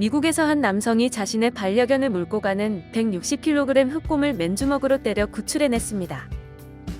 미국에서 한 남성이 자신의 반려견을 몰고 가는 160kg 흑곰을 맨주먹으로 때려 구출해냈습니다.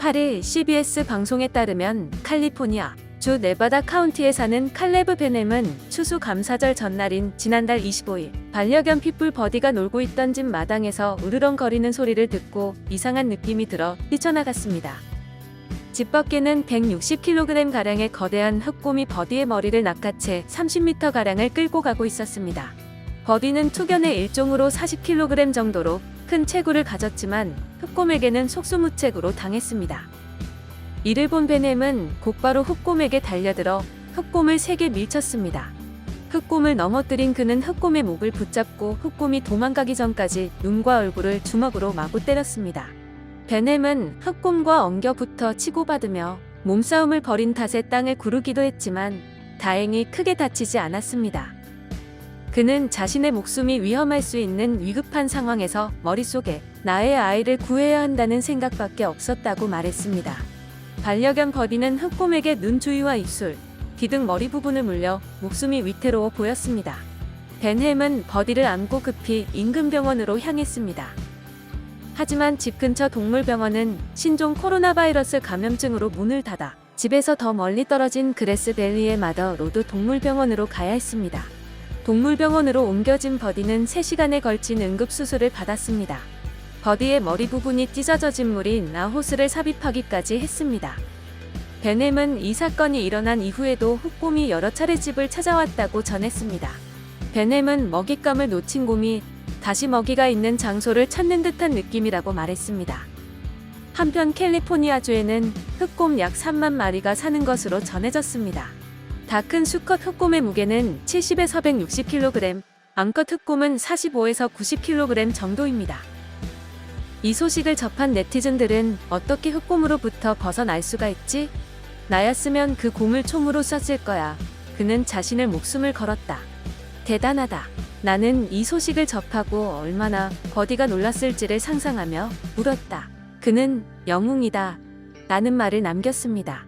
8일 CBS 방송에 따르면 칼리포니아 주 네바다 카운티에 사는 칼레브 베넴은 추수 감사절 전날인 지난달 25일 반려견 핏불 버디가 놀고 있던 집 마당에서 으르렁거리는 소리를 듣고 이상한 느낌이 들어 뛰쳐나갔습니다. 집 밖에는 160kg 가량의 거대한 흑곰이 버디의 머리를 낚아채 30m 가량을 끌고 가고 있었습니다. 버디는 투견의 일종으로 40kg 정도로 큰 체구를 가졌지만 흑곰에게는 속수무책으로 당했습니다. 이를 본 베넴은 곧바로 흑곰에게 달려들어 흑곰을 세게 밀쳤습니다. 흑곰을 넘어뜨린 그는 흑곰의 목을 붙잡고 흑곰이 도망가기 전까지 눈과 얼굴을 주먹으로 마구 때렸습니다. 베넴은 흑곰과 엉겨붙어 치고받으며 몸싸움을 벌인 탓에 땅을 구르기도 했지만 다행히 크게 다치지 않았습니다. 그는 자신의 목숨이 위험할 수 있는 위급한 상황에서 머릿속에 나의 아이를 구해야 한다는 생각밖에 없었다고 말했습니다. 반려견 버디는 흑곰에게 눈 주위와 입술, 귀 등 머리 부분을 물려 목숨이 위태로워 보였습니다. 벤햄은 버디를 안고 급히 인근 병원으로 향했습니다. 하지만 집 근처 동물병원은 신종 코로나 바이러스 감염증으로 문을 닫아 집에서 더 멀리 떨어진 그레스밸리의 마더 로드 동물병원으로 가야 했습니다. 동물병원으로 옮겨진 버디는 3시간에 걸친 응급수술을 받았습니다. 버디의 머리 부분이 찢어져진 물이 나 호스를 삽입하기까지 했습니다. 베넴은 이 사건이 일어난 이후에도 흑곰이 여러 차례 집을 찾아왔다고 전했습니다. 베넴은 먹잇감을 놓친 곰이 다시 먹이가 있는 장소를 찾는 듯한 느낌이라고 말했습니다. 한편 캘리포니아주에는 흑곰 약 3만 마리가 사는 것으로 전해졌습니다. 다 큰 수컷 흑곰의 무게는 70에서 160kg, 암컷 흑곰은 45에서 90kg 정도입니다. 이 소식을 접한 네티즌들은 어떻게 흑곰으로부터 벗어날 수가 있지? 나였으면 그 곰을 총으로 쐈을 거야. 그는 자신의 목숨을 걸었다. 대단하다. 나는 이 소식을 접하고 얼마나 버디가 놀랐을지를 상상하며 울었다. 그는 영웅이다. 라는 말을 남겼습니다.